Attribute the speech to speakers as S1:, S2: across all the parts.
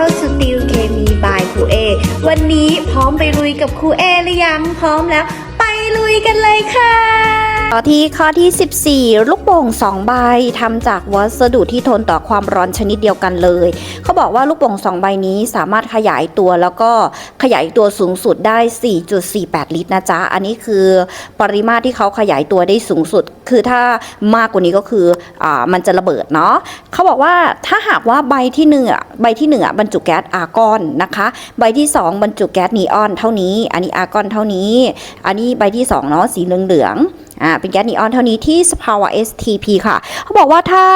S1: ้าสติลเคมีบายครูเอ วันนี้พร้อมไปลุยกับครูเอหรือยัง พร้อมแล้ว ไปลุยกันเลยค่ะ
S2: ข้อที่ข้อที่ 14 ลูกโป่ง2ใบทำจากวัสดุที่ทนต่อความร้อนชนิดเดียวกันเลย เขาบอกว่าลูกโป่ง2ใบนี้สามารถขยายตัวแล้วก็ขยายตัวสูงสุดได้ 4.48 ลิตรนะจ๊ะ อันนี้คือปริมาตรที่เขาขยายตัวได้สูงสุด คือถ้ามากกว่านี้ก็คืออ่ามันจะระเบิดเนาะเขาบอกว่าถ้าหากว่าใบที่หนึ่งอะใบที่หนึ่งอะบรรจุแก๊สอาร์กอนนะคะ ใบที่สองบรรจุแก๊สนีออนเท่านี้ อันนี้อาร์กอนเท่านี้ อันนี้ใบที่สองเนาะสีเหลืองๆ อ่าเป็นแก๊สนีออนเท่านี้ที่สภาวะ STP ค่ะ เขาบอกว่าถ้า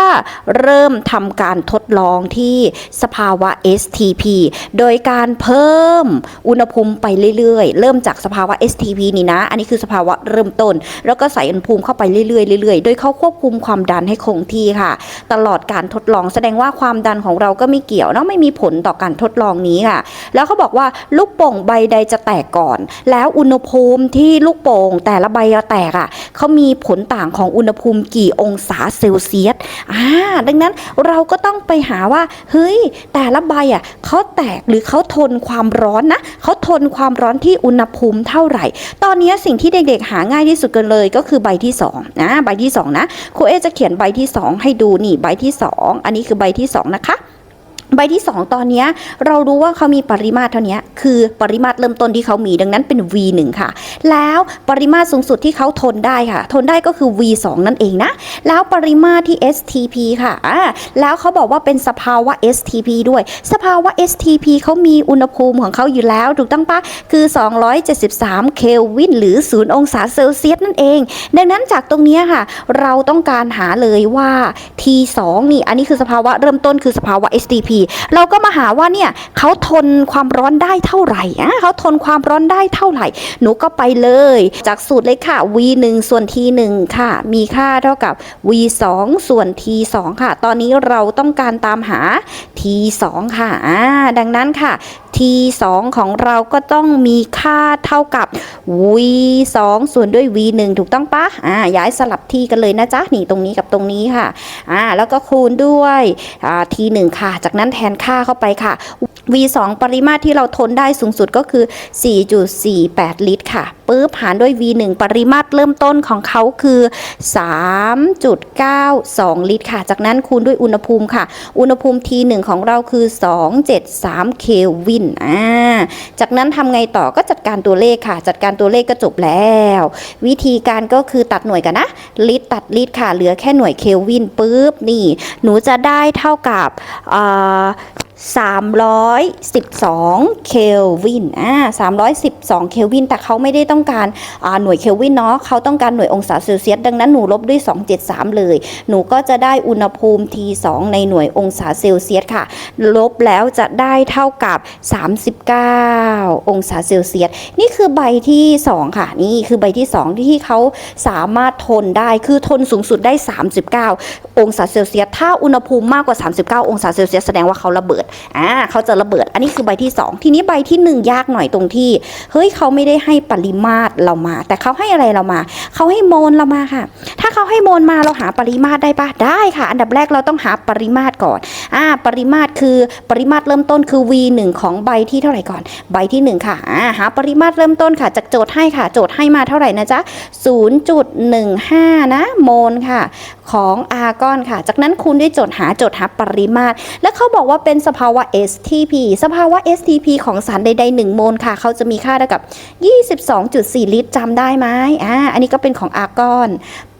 S2: เริ่มทำการทดลองที่สภาวะ STP โดยการเพิ่มอุณหภูมิไปเรื่อยๆ เริ่มจากสภาวะ STP นี่นะ อันนี้คือสภาวะเริ่มต้น แล้วก็ใส่อุณหภูมิเข้าไปเรื่อยๆเรื่อยๆ โดยเขาควบคุมความดันให้คงที่ค่ะ ตลอดการทดลองแสดงว่าความดันของเราก็ไม่เกี่ยวเนาะไม่มีผลต่อการทดลองนี้ค่ะ แล้วเขาบอกว่าลูกโป่งใบใดจะแตกก่อน แล้วอุณหภูมิที่ลูกโป่งแต่ละใบจะแตกอะเขามีผลต่างของอุณหภูมิกี่องศาเซลเซียสอ่าดังนั้นเราก็ต้องไปหาว่า เฮ้ย แต่ละใบอะเขาแตกหรือเขาทนความร้อนนะเขาทนความร้อนที่อุณหภูมิเท่าไหร่ ตอนนี้สิ่งที่เด็กๆ หาง่ายที่สุดกันเลยก็คือใบที่สองนะใบที่สองนะครูเอจะเขียนใบที่สองให้ดูนี่ใบที่สองอันนี้คือใบที่สองนะคะ ใบที่ 2 ตอนนี้เรารู้ว่าเขามีปริมาตรเท่านี้คือปริมาตรเริ่มต้นที่เขามีดังนั้นเป็น V1 ค่ะ แล้วปริมาตรสูงสุดที่เขาทนได้ค่ะ ทนได้ก็คือ V2 นั่นเองนะ แล้วปริมาตรที่ STP ค่ะอ่าแล้วเขาบอกว่าเป็นสภาวะ STP ด้วย สภาวะ STP เขามีอุณหภูมิของเขาอยู่แล้วถูกต้องปะคือ 273 เคลวินหรือ 0 องศาเซลเซียสนั่นเอง ดังนั้นจากตรงนี้ค่ะ เราต้องการหาเลยว่า T2 นี่อันนี้คือสภาวะเริ่มต้นคือสภาวะ STP เราก็มาหาว่าเนี่ยเขาทนความร้อนได้เท่าไหร่อะเขาทนความร้อนได้เท่าไหร่ หนูก็ไปเลย จากสูตรเลยค่ะ V1 ส่วน T1 ค่ะ มีค่าเท่ากับ V2 ส่วน T2 ค่ะ ตอนนี้เราต้องการตามหา T2 ค่ะอ่าดังนั้นค่ะ T2 ของเราก็ต้องมีค่าเท่ากับ V2 ส่วนด้วย V1 ถูกต้องปะอ่าย้ายสลับที่กันเลยนะจ๊ะนี่ตรงนี้กับตรงนี้ค่ะอ่าแล้วก็คูณด้วยอ่า T1 ค่ะ จากนั้นแทนค่าเข้าไปค่ะ V2 ปริมาตรที่เราทนได้สูงสุดก็คือ 4.48 ลิตรค่ะปึ๊บหารด้วย V1 ปริมาตรเริ่มต้นของเขาคือ 3.92 ลิตรค่ะ จากนั้นคูณด้วยอุณหภูมิค่ะ อุณหภูมิ T1 ของของเราคือ 273 เคลวินอ่าจากนั้นทำไงต่อก็จัดการตัวเลขค่ะ จัดการตัวเลขก็จบแล้ว วิธีการก็คือตัดหน่วยกันนะ ลิตรตัดลิตรค่ะ เหลือแค่หน่วยเคลวินปุ๊บนี่ หนูจะได้เท่ากับ 312 เคลวิน อ่า 312 เคลวิน แต่เขาไม่ได้ต้องการอ่าหน่วยเคลวินเนาะ เขาต้องการหน่วยองศาเซลเซียส ดังนั้นหนูลบด้วย 273 เลย หนูก็จะได้อุณหภูมิ T2 ในหน่วยองศาเซลเซียสค่ะ ลบแล้วจะได้เท่ากับ 39 องศาเซลเซียส นี่คือใบที่ 2 ค่ะ นี่คือใบที่ 2 ที่เขาสามารถทนได้ คือทนสูงสุดได้ 39 องศาเซลเซียส ถ้าอุณหภูมิมากกว่า 39 องศาเซลเซียส แสดงว่าเขาระเบิดอ่าเขาจะระเบิด อันนี้คือใบที่ 2 ทีนี้ใบที่ 1 ยากหน่อยตรงที่ เฮ้ยเขาไม่ได้ให้ปริมาตรเรามา แต่เขาให้อะไรเรามา เขาให้โมลเรามาค่ะ ถ้าเขาให้โมลมาเราหาปริมาตรได้ปะได้ค่ะ อันดับแรกเราต้องหาปริมาตรก่อนอ่าปริมาตรคือปริมาตรเริ่มต้นคือ V1 ของใบที่เท่าไหร่ก่อน ใบที่ 1 ค่ะอ่าหาปริมาตรเริ่มต้นค่ะจากโจทย์ให้ค่ะ โจทย์ให้มาเท่าไหร่นะจ๊ะ0.15 นะโมลค่ะของอาร์กอนค่ะ จากนั้นคูณด้วยจทย์หาจทย์หาปริมาตร แล้วเขาบอกว่าเป็นสภาวะ STP สภาวะ STP ของสารใดๆ1โมลค่ะ เขาจะมีค่าเท่ากับ 22.4 ลิตรจำได้ไหมอ่าอันนี้ก็เป็นของอาร์กอน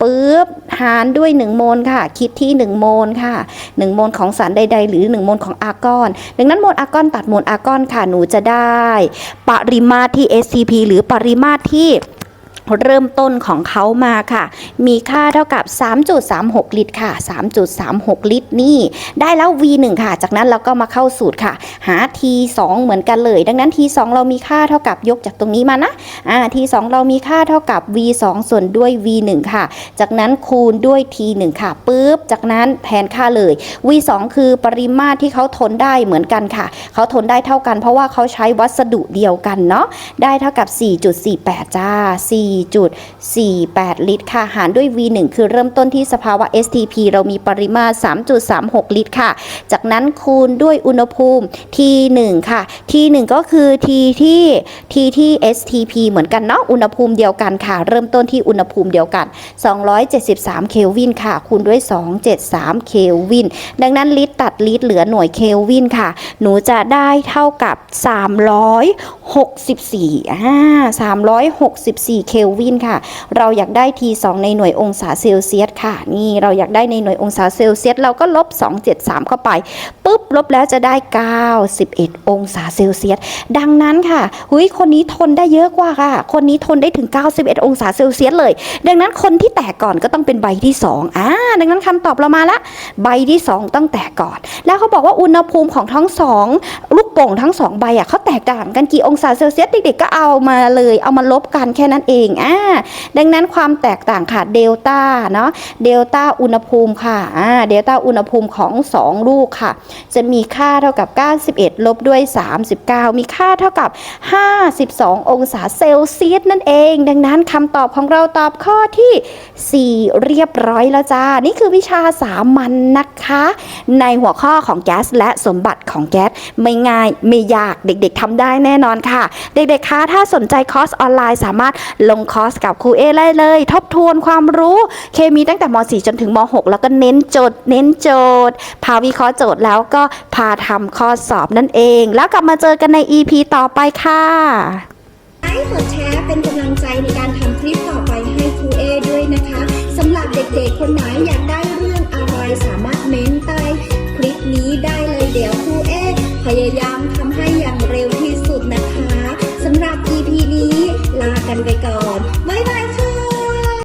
S2: ปึ๊บหารด้วย 1 โมลค่ะ คิดที่ 1 โมลค่ะ 1 โมลของสารใด ๆ หรือ 1 โมลของอาร์กอน ดังนั้นโมลอาร์กอนตัดโมลอาร์กอนค่ะ หนูจะได้ ปริมาตรที่ STP หรือปริมาตรที่ เริ่มต้นของเขามาค่ะ มีค่าเท่ากับ 3.36 ลิตรค่ะ 3.36 ลิตรนี่ ได้แล้ว V1 ค่ะ จากนั้นเราก็มาเข้าสูตรค่ะ หา T2 เหมือนกันเลย ดังนั้น T2 เรามีค่าเท่ากับยกจากตรงนี้มานะอ่า T2 เรามีค่าเท่ากับ V2 ส่วนด้วย V1 ค่ะ จากนั้นคูณด้วย T1 ค่ะปุ๊บ จากนั้นแทนค่าเลย V2 คือปริมาตรที่เขาทนได้เหมือนกันค่ะ เขาทนได้เท่ากันเพราะว่าเขาใช้วัสดุเดียวกันเนาะ ได้เท่ากับ 4.48 จ้า 4 4.48 ลิตรค่ะ หารด้วย V1 คือเริ่มต้นที่สภาวะ STP เรามีปริมาตร 3.36 ลิตรค่ะ จากนั้นคูณด้วยอุณหภูมิ T1 ค่ะ T1 ก็คือ T ที่ T ที่ STP เหมือนกันเนาะ อุณหภูมิเดียวกันค่ะ เริ่มต้นที่อุณหภูมิเดียวกัน 273 เคลวินค่ะ คูณด้วย 273 เคลวิน ดังนั้นลิตรตัดลิตรเหลือหน่วยเคลวินค่ะ หนูจะได้เท่ากับ 364อ่า364 เคลวินค่ะ เราอยากได้ T2 ในหน่วยองศาเซลเซียสค่ะ นี่เราอยากได้ในหน่วยองศาเซลเซียสเราก็ลบ 273 เข้าไปปุ๊บลบแล้วจะได้ 91 องศาเซลเซียส ดังนั้นค่ะหุยคนนี้ทนได้เยอะกว่าค่ะ คนนี้ทนได้ถึง 91 องศาเซลเซียสเลย ดังนั้นคนที่แตกก่อนก็ต้องเป็นใบที่2อ่าดังนั้นคำตอบเรามาละใบที่ 2 ต้องแตกก่อน แล้วเขาบอกว่าอุณหภูมิของทั้งสองลูกโป่งทั้งสองใบอะเขาแตกต่างกันกี่องศาเซลเซียสเด็กๆก็เอามาเลย เอามาลบกันแค่นั้นเองอ่าดังนั้นความแตกต่างค่ะเดลต้าเนาะเดลต้าอุณหภูมิค่ะอ่าเดลต้าอุณหภูมิของ 2 ลูกค่ะ จะมีค่าเท่ากับ 91 ลบด้วย 39 มีค่าเท่ากับ 52 องศาเซลเซียสนั่นเอง ดังนั้นคำตอบของเราตอบข้อที่ 4 เรียบร้อยแล้วจ้า นี่คือวิชาสามัญนนะคะ ในหัวข้อของแก๊สและสมบัติของแก๊สไม่ง่ายไม่ยากเด็กๆทำได้แน่นอนค่ะ เด็กๆคะถ้าสนใจคอร์สออนไลน์สามารถลงคอร์สกับครูเอได้เลย ทบทวนความรู้เคมีตั้งแต่ม .4 จนถึงม .6 แล้วก็เน้นโจทย์ เน้นโจทย์ พาวิเคราะห์โจทย์แล้วก็พาทำข้อสอบนั่นเอง แล้วกลับมาเจอกันใน EP ต่อไปค่ะ
S1: ไลค์กดแชร์เป็นกำลังใจในการทำคลิปต่อไปให้ครูเอด้วยนะคะสำหรับเด็กๆคนไหนอยากได้